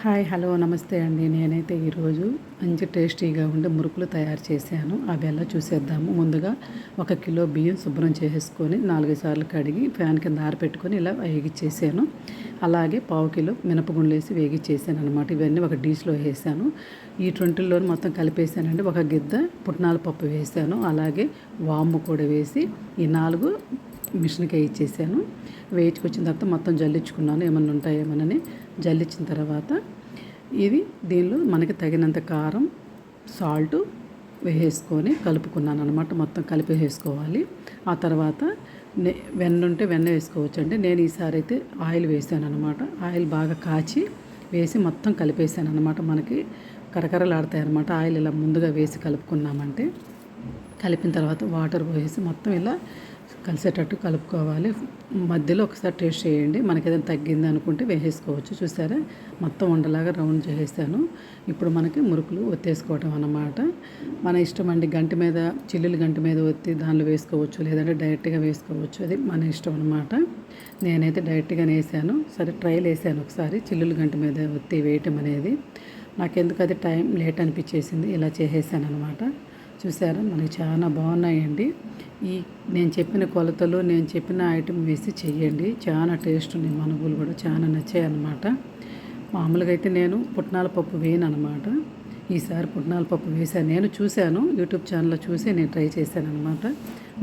Hi hello నమస్తే అండి. నేనైతే ఈరోజు మంచి టేస్టీగా ఉండే మురుకులు తయారు చేశాను. అవి ఎలా చూసేద్దాము? ముందుగా ఒక కిలో బియ్యం శుభ్రం చేసేసుకొని నాలుగు సార్లు కడిగి ఫ్యాన్ కింద ఆరపెట్టుకొని ఇలా వేగిచ్చేసాను. అలాగే పావు కిలో మినపగుండ్లు వేసి వేగిచ్చేసాను అనమాట ఇవన్నీ ఒక డిష్లో వేసాను. ఈ ట్వంటీలో మొత్తం కలిపేసానండి. ఒక గిద్ద పుట్నాల పప్పు వేసాను. అలాగే వాము కూడా వేసి ఈ నాలుగు మిషన్కి ఇచ్చేసాను. వేయించుకొచ్చిన తర్వాత మొత్తం జల్లించుకున్నాను. ఏమన్నా ఉంటాయేమోనని జల్లించిన తర్వాత ఇది దీనిలో మనకి తగినంత కారం సాల్ట్ వేసేసుకొని కలుపుకున్నాను అనమాట మొత్తం కలిపి వేసుకోవాలి. ఆ తర్వాత వెన్న ఉంటే వెన్న వేసుకోవచ్చు అండి నేను ఈసారి అయితే ఆయిల్ వేసాను అనమాట ఆయిల్ బాగా కాచి వేసి మొత్తం కలిపేసాను అనమాట మనకి కరకరలాడతాయి అనమాట ఆయిల్ ఇలా ముందుగా వేసి కలుపుకున్నామంటే. కలిపిన తర్వాత వాటర్ పోసేసి మొత్తం ఇలా కలిసేటట్టు కలుపుకోవాలి. మధ్యలో ఒకసారి టేస్ట్ చేయండి. మనకి ఏదైనా తగ్గింది అనుకుంటే వేసేసుకోవచ్చు. చూసారా? మొత్తం ఉండలాగా రౌండ్ చేసేసాను. ఇప్పుడు మనకి మురుకులు ఒత్తేసుకోవటం అన్నమాట. మన ఇష్టం అండి గంట మీద చిల్లులు గంట మీద ఒత్తి దానిలో వేసుకోవచ్చు. లేదంటే డైరెక్ట్గా వేసుకోవచ్చు. అది మన ఇష్టం అనమాట నేనైతే డైరెక్ట్గా వేసాను సరే ట్రైల్ వేసాను ఒకసారి. చిల్లులు గంట మీద ఒత్తి వేయటం అనేది. నాకెందుకు అది టైం లేట్ అనిపించేసింది. ఇలా చేసేసాను అనమాట చూసారా? మనకి చాలా బాగున్నాయండి. ఈ నేను చెప్పిన కొలతలు నేను చెప్పిన ఐటెం వేసి చెయ్యండి. చాలా టేస్ట్ ఉన్నాయి మనుగులు కూడా చాలా నచ్చాయి అనమాట మామూలుగా అయితే నేను పుట్నాల పప్పు వేయను అనమాట ఈసారి పుట్నాల పప్పు వేసాను నేను చూశాను. యూట్యూబ్ ఛానల్లో చూసి నేను ట్రై చేశాను అనమాట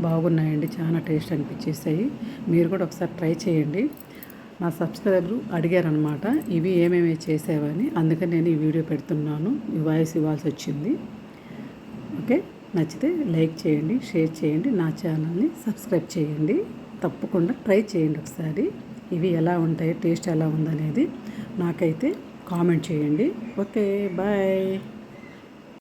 బాగున్నాయండి. చాలా టేస్ట్ అనిపించేసాయి మీరు కూడా ఒకసారి ట్రై చేయండి. నా సబ్స్క్రైబర్లు అడిగారనమాట ఇవి ఏమేమి చేసావని? అందుకని నేను ఈ వీడియో పెడుతున్నాను. ఈ వాయిస్ ఇవ్వాల్సి వచ్చింది. ఓకే. నచ్చితే లైక్ చేయండి షేర్ చేయండి నా ఛానల్ని సబ్స్క్రైబ్ చేయండి. తప్పకుండా ట్రై చేయండి ఒకసారి. ఇవి ఎలా ఉంటాయి టేస్ట్ ఎలా ఉందనేది నాకైతే కామెంట్ చేయండి. Okay bye.